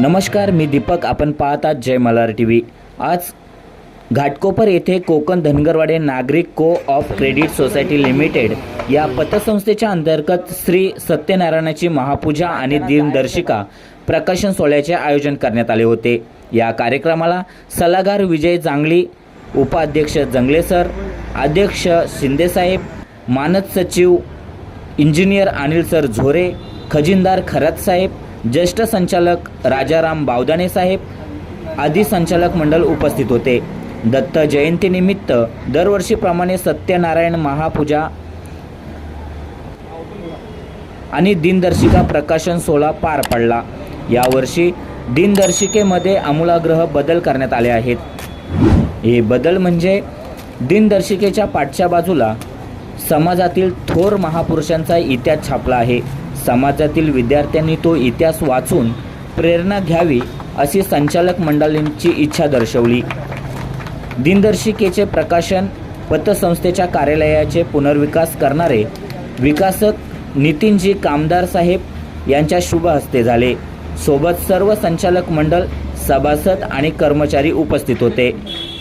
नमस्कार मी दीपक. आपण पाहतात जय मल्हार टी व्ही आज घाटकोपर येथे कोकण धनगरवाडे नागरिक को ऑफ क्रेडिट सोसायटी लिमिटेड या पतसंस्थेच्या अंतर्गत श्री सत्यनारायणाची महापूजा आणि दिनदर्शिका प्रकाशन सोहळ्याचे आयोजन करण्यात आले होते. या कार्यक्रमाला सल्लागार विजय जांगली उपाध्यक्ष जंगले सर अध्यक्ष शिंदेसाहेब मानद सचिव इंजिनियर अनिल सर झोरे खजिनदार खरात साहेब ज्येष्ठ संचालक राजाराम बावदाने साहेब आदी संचालक मंडळ उपस्थित होते. दत्त जयंतीनिमित्त दरवर्षीप्रमाणे सत्यनारायण महापूजा आणि दिनदर्शिका प्रकाशन सोहळा पार पडला. यावर्षी दिनदर्शिकेमध्ये आमूलाग्रह बदल करण्यात आले आहेत. हे बदल म्हणजे दिनदर्शिकेच्या पाठच्या बाजूला समाजातील थोर महापुरुषांचा इतिहास छापला आहे. समाजातील विद्यार्थ्यांनी तो इतिहास वाचून प्रेरणा घ्यावी अशी संचालक मंडळींची इच्छा दर्शवली. दिनदर्शिकेचे प्रकाशन पतसंस्थेच्या कार्यालयाचे पुनर्विकास करणारे विकासक नितीनजी कामदार साहेब यांच्या शुभ हस्ते झाले. सोबत सर्व संचालक मंडळ सभासद आणि कर्मचारी उपस्थित होते.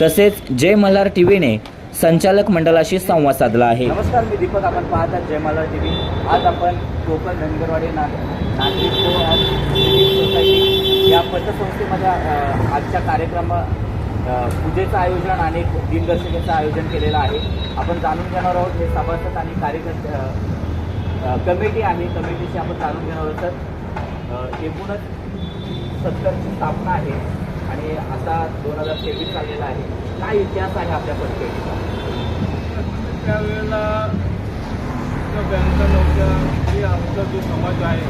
तसेच जय मल्हार टी व्हीने संचालक मंडळाशी संवाद साधला आहे. नमस्कार मी दीपक. आपण पाहतात जयमाला मल्हार टी व्ही. आज आपण कोकण धनगरवाडी नाग नागरिक सोसायटी या पतसंस्थेमध्ये आजच्या कार्यक्रम पूजेचं आयोजन आणि दिनदर्शिकेचं आयोजन केलेलं आहे. आपण जाणून घेणार आहोत हे सभासद आणि कार्यकर्ते कमिटी आहे. कमिटीशी आपण जाणून घेणार आहोत तर एकूणच सत्तरची स्थापना आहे आणि आता दोन हजार तेवीस आलेला आहे. काय इतिहास आहे आपल्या पतपेटीचा त्यावेळेला त्या बँका नव्हत्या की आमचा जो समाज आहे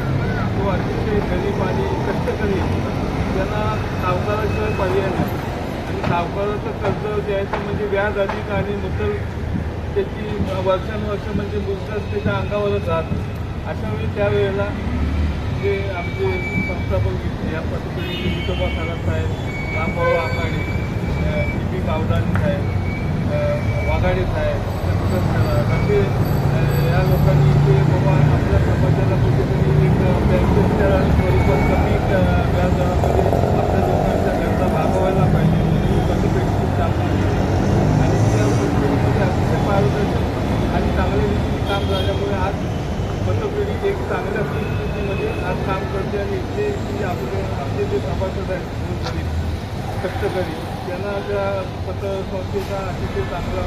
तो अतिशय गरीब आणि कष्टकरी त्यांना सावकाराशिवाय पर्याय नाही. आणि सावकाराचं कर्ज द्यायचं म्हणजे व्याज अधिक आणि मुदल त्याची वर्षानुवर्ष म्हणजे मुदत त्याच्या अंगावरच राहत. अशा वेळी त्यावेळेला जे आमचे संस्थापक या पद्धतीने विठोबा साहेब साहेब रामभाऊ आघाडी टी पी कावदानी साहेब वाघाडे साहेब या लोकांनी ते बाबा आपल्या समाजाला कुठेतरी एक बँकेच्या स्वरूपात कमी व्याजदरामध्ये आपल्या लोकांच्या गरजा भागवायला पाहिजे म्हणून पतपेढीची आणि त्या अतिशय पारदर्शक आणि चांगल्या रीतीने काम झाल्यामुळे आज पतपेढी एक चांगल्या परिस्थितीमध्ये आज काम करते आणि इथले आपले आपले जे सभासद आहेत गरीब कष्टकरी त्यांना त्या पतसंस्थेचा अतिशय चांगला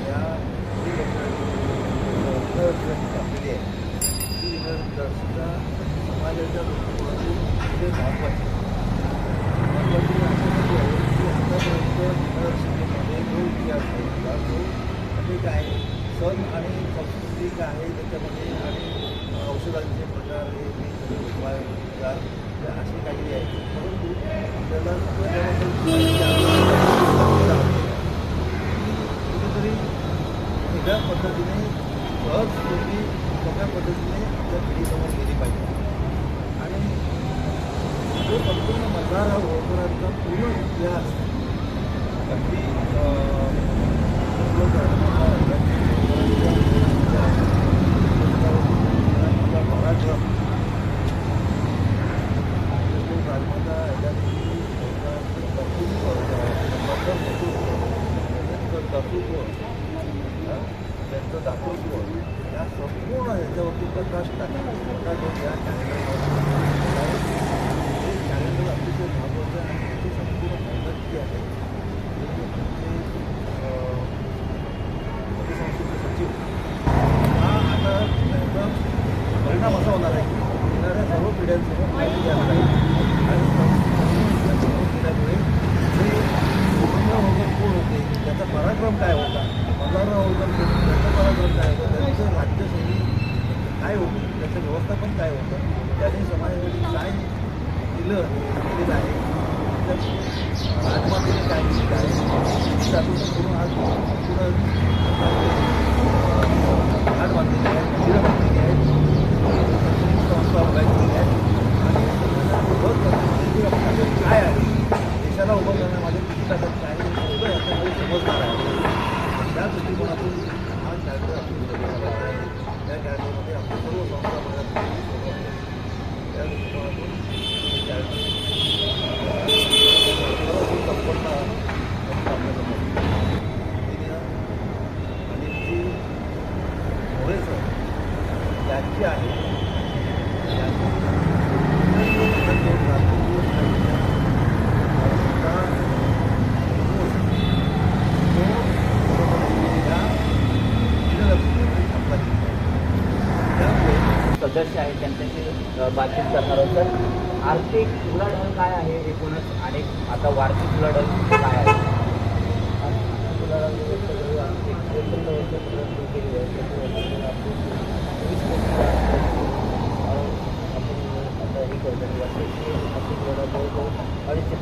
उपयोग होतो. आहे ती आधारित समाजाच्या दृष्टिकोनातून ते महत्त्वाचे आहे की आतापर्यंत दिनदर्शिकेमध्ये जो इतिहास आहे जो अनेक आहे सण आणि संस्कृती काय आहे त्याच्यामध्ये आणि औषधांचे प्रकार हे उपाय असे काही आहे परंतु आपल्याला पद्धतीने सहज सोपी सोप्या पद्धतीने आपल्या पिढीसमोर गेली पाहिजे. आणि जो संपूर्ण मतदार होळकरांचा पूर्ण इतिहास अगदी त्यांचं दातृत्व या संपूर्ण ह्याच्यावरती प्रकाश टाकण्याचा या हे अतिशय महत्त्वाचं आहे आणि त्याची संपूर्ण मेहनत आहे. म्हणजे, म्हणजे, म्हणजे सचिव. हा आता त्यांचा परिणाम असा होणार आहे की येणाऱ्या सर्व पिढ्यांसमोर माहिती द्यायला लागेल आणि संस्थेच्या समोर जे कोण होते त्याचा पराक्रम काय होता? मल्हारराव होळकर त्याचा पराक्रम काय होता त्यांचं राज्यशैली काय होती त्याचं व्यवस्थापन काय होतं? त्याने समाजामध्ये काय दिलं? दिलेलं आहे तर राजमातेने काय दिलेलं आहे त्यातून करून आज पूर्ण घाट बांधलेले आहेत मंदिरं बांधलेली आहेत शैक्षणिक संस्था उभारलेल्या आहेत आणि उभं करणं म्हणजे काय आहे देशाला उभं करणं माझे किती ताकद काय आहे हे सगळं याच्यामध्ये समजणार आहे त्या दृष्टिकोनातून हा कार्यक्रम आपण केलेला आहे त्या कार्यक्रमामध्ये आपण सर्व संस्था बघा त्या दृष्टिकोनातून हे कार्यक्रम सर्व संपन्न आपल्यासमोर आणि जी मोरेचं त्यांची आहे सदस्य आहेत त्यांच्याशी अ, बातचीत करणार आहोत तर आर्थिक उलाढाल काय आहे एकूणच आणि आता वार्षिक उलाढाल काय आहे अडीचशे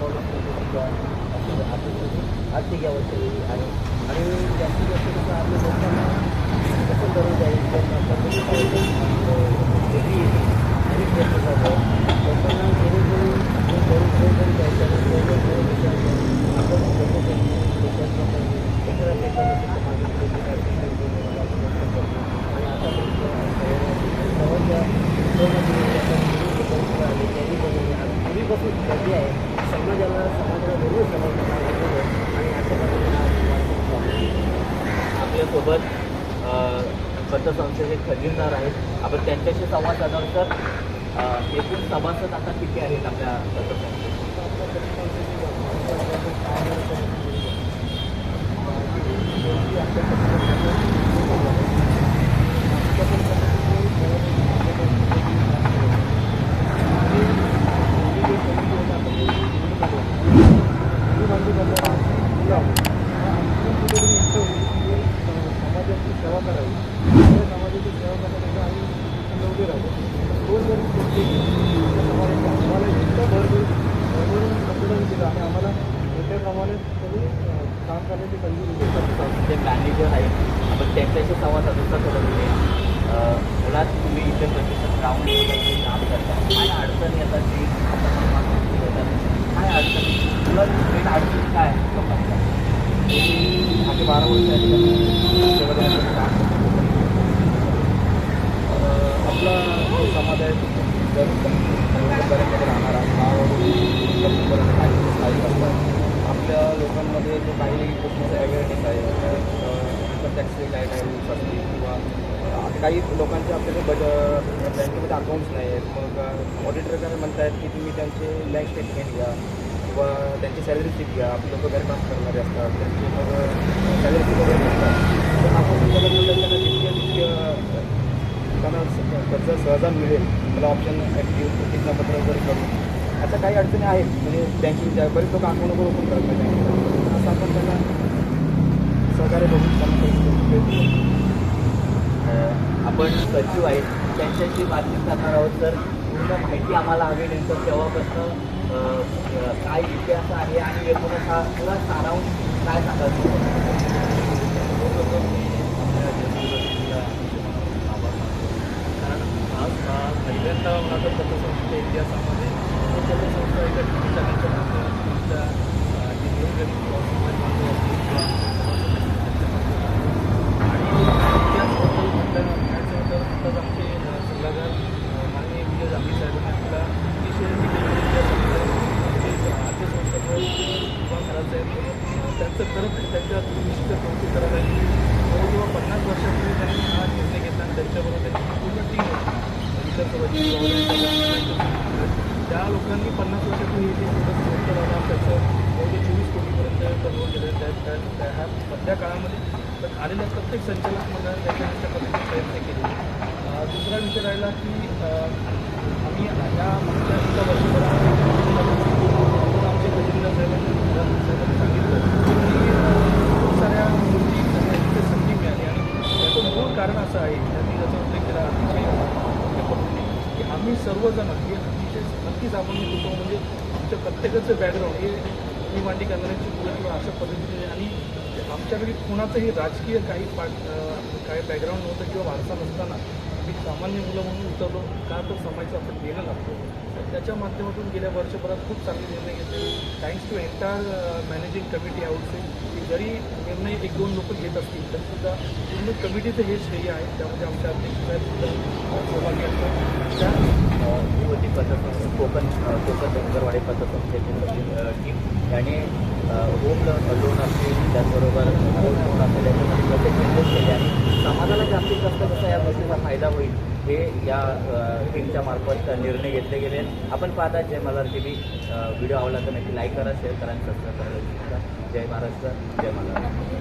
आर्थिक यावर्षी आहे आणि जास्तीत जास्त कसं आपल्या लोकांना कसं करून जाईल त्यांना कसं पाहिजे वेगळी आणि प्रयत्न करतो लोकांना जेणेकरून आपण करून करून द्यायचं आपण लोकांसाठी देशाप्रमाणे एखाद्या देशामध्ये आणि आता सर्वांच्या त्यांनी बनवली खूप गर्दी आहे. समाजाला समाजाला दोन्ही समर्थन आणि अशा आपल्यासोबत पतसंस्थेचे खजिनदार आहेत आपण त्यांच्याशी संवाद साधाल तर एकूण सभासद आता किती आहेत आपल्या पतसंस्थेत समाजाची सेवा करावी त्या समाजाची सेवा करण्यासाठी आम्ही निवडले राहतो तो जर व्यक्ती आम्हाला इतकं भरभरून भरभरून कॉन्फिडन्स दिला आणि आम्हाला मोठ्या प्रमाणात त्यांनी काम करण्याची संधी दिली ते मॅनेजर आहेत. आपण त्यांच्याशी संवाद साधूचा ठरवले मुळात तुम्ही इथे प्रतिष्ठान राहून काम करता. काय अडचणी येतात जी काय अडचणी? तुला मेन अडचणी काय आहेत लोकांच्या आम्ही बारा वर्ष काम करतो आपला जो समाज आहे जर राहणारा आपल्या लोकांमध्ये जो काही गोष्टीचा अवेअरनेस आहे. इन्कम टॅक्सचे काय काय रूल्स असतील किंवा काही लोकांचे आपल्याकडे बज बँकेमध्ये अकाउंट्स नाही आहेत. मग ऑडिटर काय म्हणत आहेत की तुम्ही त्यांचे बँक स्टेटमेंट घ्या किंवा त्यांची सॅलरी स्लिप घ्या. आपले लोक घर काम करणारे असतात. त्यांचे मग सॅलरी वगैरे असतात तर आपण तुमच्याकडनं त्यांना तितक्या तितक्या त्यांना कर्ज सहजा मिळेल मला ऑप्शन ॲक्टिव्ह प्रतिज्ञापत्र वगैरे करून अशा काही अडचणी आहेत म्हणजे बँकिंगच्या बरेच लोक अकाउंट वगैरे ओपन करत नाही. असं आपण त्यांना सहकार्य करून त्यांना आपण सचिव आहेत त्यांच्याशी बातचीत करणार आहोत. तर पूर्ण माहिती आम्हाला हवी नंतर तेव्हापासून काय इतिहास आहे आणि एकूणच हा पुरा सारांश काय सांगायचं सर्वप्रथम मी आपल्या जयसिंगला कारण आज हा पहिल्यांदा मला तर पतसंस्थेच्या इतिहासामध्ये पतसंस्था एका ठिकाणी माध्यमातून असतील किंवा आणि इतिहासाबद्दल म्हटलं म्हणायचं होतं तर आमचे अं, सल्लागार अं, माननीय विजय जांभी साहेबांनी आपला अतिशय आद्यसंस्थापक युवा करायचं आहे अं, त्यांचं खरंच त्यांच्या विशिष्ट कौतुक करायला आहे जवळजवळ पन्नास वर्षापूर्वी त्यांनी हा निर्णय घेतला आणि त्यांच्याबरोबर त्यांची पूर्ण टीम होती इतर सर्वांची त्या लोकांनी पन्नास वर्षातून हे जे छोटं संस्था त्याचं जवळजवळ चोवीस कोटीपर्यंत कन्वर्ट केलं त्या त्या ह्या मधल्या काळामध्ये आलेल्या प्रत्येक संचालक मंडळाने त्याच्या पद्धतीने प्रयत्न केले. दुसरा विषय राहिला की आम्ही या मागच्या एका वर्षभरात आपण आमचे खजिनदार साहेबांनी साहेबांनी सांगितलं की खूप साऱ्या गोष्टी त्यांना संधी मिळाली आणि त्याचं मूळ कारण असं आहे त्यांनी त्याचा उल्लेख केला अतिशय की आम्ही सर्वजण हे नक्कीच आपण मी कुटुंब म्हणजे आमच्या प्रत्येकाचं बॅकग्राऊंड हे मी मांडी करणाऱ्यांची मुलं किंवा अशा पद्धतीने आणि आमच्याकडे कोणाचंही राजकीय काही पाठ काही बॅकग्राऊंड नव्हतं किंवा वारसा नसताना मी सामान्य मुलं म्हणून उतरलो. का तर समाजाचं आपण देणं लागतो? त्याच्या माध्यमातून गेल्या वर्षभरात खूप चांगले निर्णय घेतले. Thanks to entire managing committee आउटसे की जरी निर्णय एक दोन लोक घेत असतील तरीसुद्धा पूर्ण कमिटीचं हे श्रेय आहे. त्यामध्ये आमच्या अध्यक्ष सहभागी असतात. त्या ही होती पतसंस्था म्हणजे कोकण कोकण डोंगरवाडी पतसंस्थेची टीम याने होम लोन लोन असतील त्याचबरोबर गोल्ड लोन असेल याच्यामध्ये कसे चेंजेस केले आणि समाजाला जास्तीत जास्त कसा या गोष्टीचा फायदा होईल हे या टीमच्या मार्फत निर्णय घेतले गेले. आपण पाहता Jai Malhar T V video आवडला तर नक्की लाईक करा शेअर करा आणि सबस्क्राईब करा. जय महाराष्ट्र जय महाराष्ट्र